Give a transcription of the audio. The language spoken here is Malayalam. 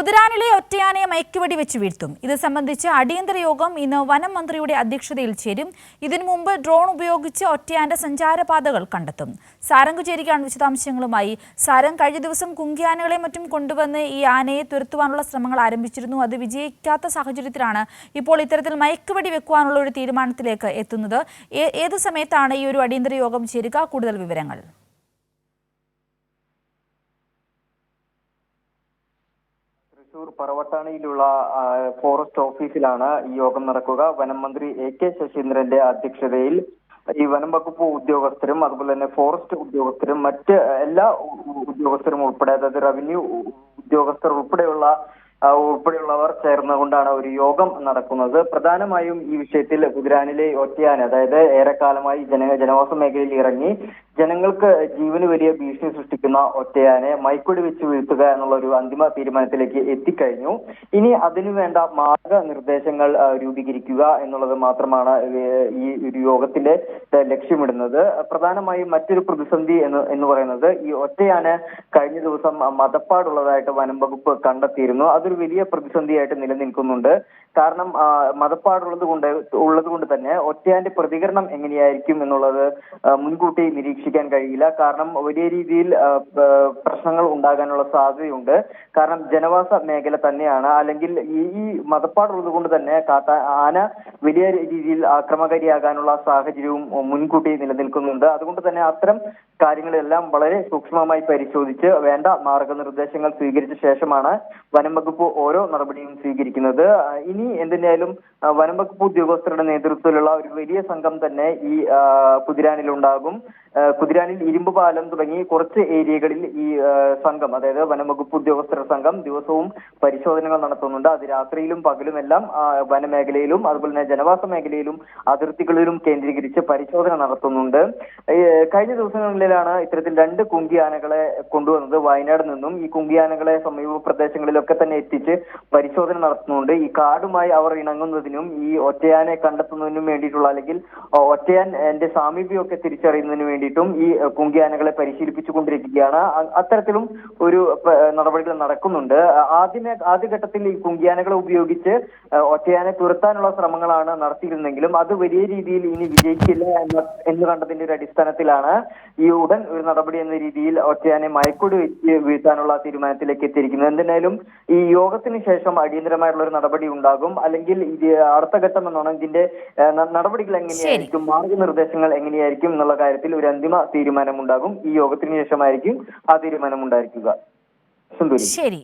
കുതിരാനിലെ ഒറ്റയാനയെ മയക്കുവെടി വെച്ച് വീഴ്ത്തും. ഇത് സംബന്ധിച്ച് അടിയന്തര യോഗം ഇന്ന് വനം മന്ത്രിയുടെ അധ്യക്ഷതയിൽ ചേരും. ഇതിനു മുമ്പ് ഡ്രോൺ ഉപയോഗിച്ച് ഒറ്റയാന്റെ സഞ്ചാരപാതകൾ കണ്ടെത്തും. സാരംഗ് ചേരിക്കാണ് വിശദാംശങ്ങളുമായി സാരം കഴിഞ്ഞ ദിവസം കുങ്കിയാനകളെ മറ്റും കൊണ്ടുവന്ന് ഈ ആനയെ തുരത്തുവാനുള്ള ശ്രമങ്ങൾ ആരംഭിച്ചിരുന്നു. അത് വിജയിക്കാത്ത സാഹചര്യത്തിലാണ് ഇപ്പോൾ ഇത്തരത്തിൽ മയക്കുവെടി വെക്കുവാനുള്ള ഒരു തീരുമാനത്തിലേക്ക് എത്തുന്നത്. ഏത് സമയത്താണ് ഈ ഒരു അടിയന്തര യോഗം ചേരുക? കൂടുതൽ വിവരങ്ങൾ. തൃശൂർ പറവട്ടാണിയിലുള്ള ഫോറസ്റ്റ് ഓഫീസിലാണ് ഈ യോഗം നടക്കുക. വനം മന്ത്രി എ കെ ശശീന്ദ്രന്റെ അധ്യക്ഷതയിൽ ഈ വനം വകുപ്പ് ഉദ്യോഗസ്ഥരും അതുപോലെ തന്നെ ഫോറസ്റ്റ് ഉദ്യോഗസ്ഥരും മറ്റ് എല്ലാ ഉദ്യോഗസ്ഥരും ഉൾപ്പെടെ അതായത് റവന്യൂ ഉദ്യോഗസ്ഥർ ഉൾപ്പെടെയുള്ള ഉൾപ്പെടെയുള്ളവർ ചേർന്നുകൊണ്ടാണ് ഒരു യോഗം നടക്കുന്നത്. പ്രധാനമായും ഈ വിഷയത്തിൽ കുതിരാനിലെ ഒറ്റയാന അതായത് ഏറെക്കാലമായി ജന ജനവാസ മേഖലയിൽ ഇറങ്ങി ജനങ്ങൾക്ക് ജീവന് വലിയ ഭീഷണി സൃഷ്ടിക്കുന്ന ഒറ്റയാനെ മൈക്കൊടി വെച്ച് വീഴ്ത്തുക എന്നുള്ള ഒരു അന്തിമ തീരുമാനത്തിലേക്ക് എത്തിക്കഴിഞ്ഞു. ഇനി അതിനുവേണ്ട മാർഗനിർദ്ദേശങ്ങൾ രൂപീകരിക്കുക എന്നുള്ളത് മാത്രമാണ് ഈ ഒരു യോഗത്തിന്റെ ലക്ഷ്യമിടുന്നത്. പ്രധാനമായും മറ്റൊരു പ്രതിസന്ധി എന്ന് എന്ന് പറയുന്നത് ഈ ഒറ്റയാന് കഴിഞ്ഞ ദിവസം മതപ്പാടുള്ളതായിട്ട് വനം വകുപ്പ് കണ്ടെത്തിയിരുന്നു അതൊരു വലിയ പ്രതിസന്ധിയായിട്ട് നിലനിൽക്കുന്നുണ്ട്. കാരണം മതപ്പാടുള്ളത് കൊണ്ട് ഉള്ളത് കൊണ്ട് തന്നെ ഒറ്റയാന്റെ പ്രതികരണം എങ്ങനെയായിരിക്കും എന്നുള്ളത് മുൻകൂട്ടി നിരീക്ഷിക്കാൻ കഴിയില്ല. കാരണം വലിയ രീതിയിൽ പ്രശ്നങ്ങൾ ഉണ്ടാകാനുള്ള സാധ്യതയുണ്ട്. കാരണം ജനവാസ മേഖല തന്നെയാണ്. അല്ലെങ്കിൽ ഈ മതപ്പാടുള്ളത് കൊണ്ട് തന്നെ കാത്ത ആന വലിയ രീതിയിൽ ആക്രമകാരിയാകാനുള്ള സാഹചര്യവും മുൻകൂട്ടി നിലനിൽക്കുന്നുണ്ട്. അതുകൊണ്ട് തന്നെ അത്തരം കാര്യങ്ങളെല്ലാം വളരെ സൂക്ഷ്മമായി പരിശോധിച്ച് വേണ്ട മാർഗനിർദ്ദേശങ്ങൾ സ്വീകരിച്ച ശേഷമാണ് വനം വകുപ്പ് ഓരോ നടപടിയും സ്വീകരിക്കുന്നത്. ഇനി എന്തിനായാലും വനംവകുപ്പ് വനം ഉദ്യോഗസ്ഥരുടെ നേതൃത്വത്തിലുള്ള ഒരു വലിയ സംഘം തന്നെ ഈ കുതിരാനിൽ ഉണ്ടാകും കുതിരാനിൽ ഇരുമ്പ് പാലം തുടങ്ങി കുറച്ച് ഏരിയകളിൽ ഈ സംഘം അതായത് വനംവകുപ്പ് ഉദ്യോഗസ്ഥരുടെ സംഘം ദിവസവും പരിശോധനകൾ നടത്തുന്നുണ്ട്. അത് രാത്രിയിലും പകലുമെല്ലാം വനമേഖലയിലും അതുപോലെ തന്നെ ജനവാസ മേഖലയിലും അതിർത്തികളിലും കേന്ദ്രീകരിച്ച് പരിശോധന നടത്തുന്നുണ്ട്. കഴിഞ്ഞ ദിവസങ്ങളിലാണ് ഇത്തരത്തിൽ രണ്ട് കുങ്കിയാനകളെ കൊണ്ടുവന്നത് വയനാട് നിന്നും. ഈ കുങ്കിയാനകളെ സമീപ പ്രദേശങ്ങളിലൊക്കെ തന്നെ എത്തിച്ച് പരിശോധന നടത്തുന്നുണ്ട്. ഈ കാടുമായി അവർ ഇണങ്ങുന്നതിനും ഈ ഒറ്റയാനെ കണ്ടെത്തുന്നതിനും വേണ്ടിയിട്ടുള്ള അല്ലെങ്കിൽ ഒറ്റയാൻ എന്റെ സാമീപ്യമൊക്കെ തിരിച്ചറിയുന്നതിന് വേണ്ടിയിട്ടും ഈ കുങ്കിയാനകളെ പരിശീലിപ്പിച്ചുകൊണ്ടിരിക്കുകയാണ് അത്തരത്തിലും ഒരു നടപടികൾ നടക്കുന്നുണ്ട്. ആദ്യമേ ആദ്യഘട്ടത്തിൽ ഈ കുങ്കിയാനകളെ ഉപയോഗിച്ച് ഒറ്റയാനെ തുരത്താനുള്ള ശ്രമങ്ങളാണ് നടത്തിയിരുന്നെങ്കിലും അത് വലിയ രീതിയിൽ ഇനി വിജയിക്കില്ല എന്ന് കണ്ടതിന്റെ ഒരു അടിസ്ഥാനത്തിലാണ് ഈ ഉടൻ ഒരു നടപടി എന്ന രീതിയിൽ ഒറ്റയാനെ മയക്കൊടി വെച്ച് വീഴ്ത്താനുള്ള തീരുമാനത്തിലേക്ക് എത്തിയിരിക്കുന്നത്. എന്തിനായാലും ഈ യോഗത്തിന് ശേഷം അടിയന്തരമായിട്ടുള്ള ഒരു നടപടി ഉണ്ടാകും. അല്ലെങ്കിൽ ഇത് അടുത്ത ഘട്ടം എന്നാണ് ഇതിന്റെ നടപടികൾ എങ്ങനെയായിരിക്കും മാർഗനിർദ്ദേശങ്ങൾ എങ്ങനെയായിരിക്കും എന്നുള്ള കാര്യത്തിൽ ഒരു അന്തിമ തീരുമാനം ഉണ്ടാകും ഈ യോഗത്തിന് ശേഷമായിരിക്കും ആ തീരുമാനം ഉണ്ടായിരിക്കുക. ശരി.